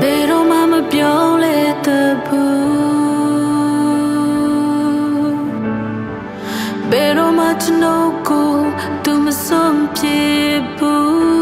ဘယ်တော့မှမပြောလဲတဘူးဘယ်တော့မှကျွန်တော်ကိုသူမဆုံးဖြစ်ဘူး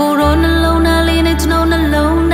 ကိုရောနှလုံးသားလေးနဲ့ကျွန်တော်နှလုံး